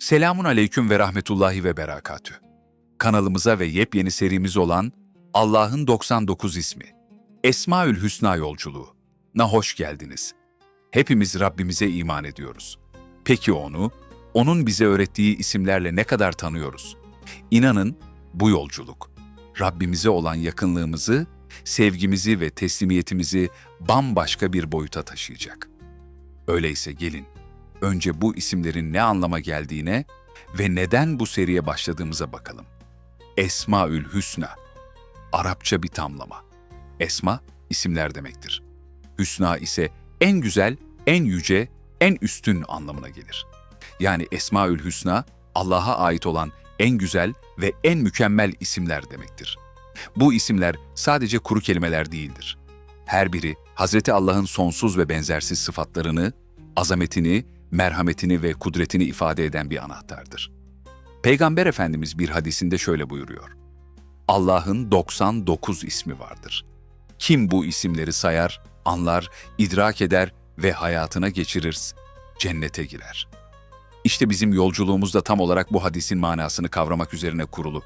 Selamun aleyküm ve rahmetullahi ve berekatü. Kanalımıza ve yepyeni serimiz olan Allah'ın 99 ismi, Esmaül Hüsna yolculuğu na hoş geldiniz. Hepimiz Rabbimize iman ediyoruz. Peki onu, onun bize öğrettiği isimlerle ne kadar tanıyoruz? İnanın bu yolculuk, Rabbimize olan yakınlığımızı, sevgimizi ve teslimiyetimizi bambaşka bir boyuta taşıyacak. Öyleyse gelin, önce bu isimlerin ne anlama geldiğine ve neden bu seriye başladığımıza bakalım. Esmaül Hüsna, Arapça bir tamlama. Esma, isimler demektir. Hüsna ise en güzel, en yüce, en üstün anlamına gelir. Yani Esmaül Hüsna, Allah'a ait olan en güzel ve en mükemmel isimler demektir. Bu isimler sadece kuru kelimeler değildir. Her biri Hazreti Allah'ın sonsuz ve benzersiz sıfatlarını, azametini, merhametini ve kudretini ifade eden bir anahtardır. Peygamber Efendimiz bir hadisinde şöyle buyuruyor. Allah'ın 99 ismi vardır. Kim bu isimleri sayar, anlar, idrak eder ve hayatına geçirir, cennete girer. İşte bizim yolculuğumuz da tam olarak bu hadisin manasını kavramak üzerine kurulu.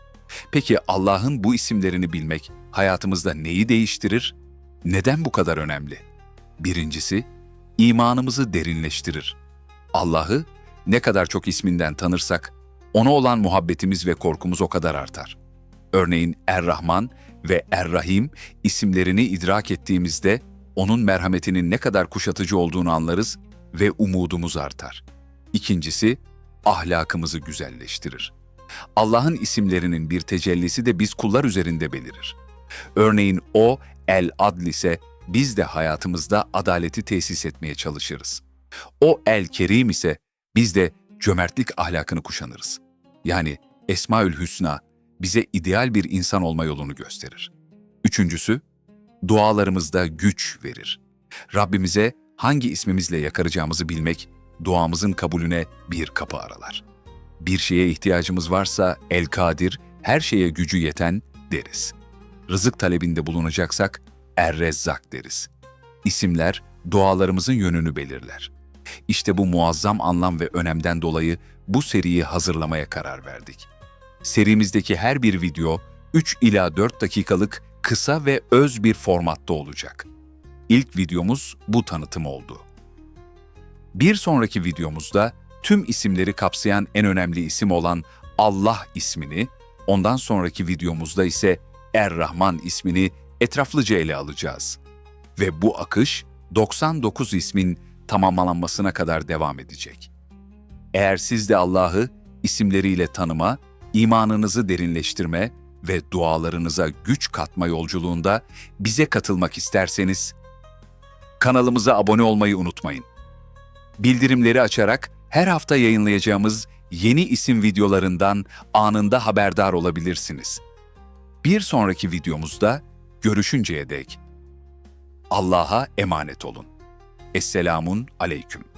Peki Allah'ın bu isimlerini bilmek hayatımızda neyi değiştirir? Neden bu kadar önemli? Birincisi, imanımızı derinleştirir. Allah'ı ne kadar çok isminden tanırsak, ona olan muhabbetimiz ve korkumuz o kadar artar. Örneğin Er-Rahman ve Er-Rahim isimlerini idrak ettiğimizde onun merhametinin ne kadar kuşatıcı olduğunu anlarız ve umudumuz artar. İkincisi, ahlakımızı güzelleştirir. Allah'ın isimlerinin bir tecellisi de biz kullar üzerinde belirir. Örneğin o El-Adl ise biz de hayatımızda adaleti tesis etmeye çalışırız. O El-Kerim ise biz de cömertlik ahlakını kuşanırız. Yani Esmaül Hüsna bize ideal bir insan olma yolunu gösterir. Üçüncüsü, dualarımızda güç verir. Rabbimize hangi ismimizle yakaracağımızı bilmek, duamızın kabulüne bir kapı aralar. Bir şeye ihtiyacımız varsa El-Kadir, her şeye gücü yeten deriz. Rızık talebinde bulunacaksak Er-Rezzak deriz. İsimler dualarımızın yönünü belirler. İşte bu muazzam anlam ve önemden dolayı bu seriyi hazırlamaya karar verdik. Serimizdeki her bir video 3 ila 4 dakikalık kısa ve öz bir formatta olacak. İlk videomuz bu tanıtım oldu. Bir sonraki videomuzda tüm isimleri kapsayan en önemli isim olan Allah ismini, ondan sonraki videomuzda ise Er-Rahman ismini etraflıca ele alacağız. Ve bu akış 99 ismin tamamlanmasına kadar devam edecek. Eğer siz de Allah'ı isimleriyle tanıma, imanınızı derinleştirme ve dualarınıza güç katma yolculuğunda bize katılmak isterseniz, kanalımıza abone olmayı unutmayın. Bildirimleri açarak her hafta yayınlayacağımız yeni isim videolarından anında haberdar olabilirsiniz. Bir sonraki videomuzda görüşünceye dek Allah'a emanet olun. Esselamun aleyküm.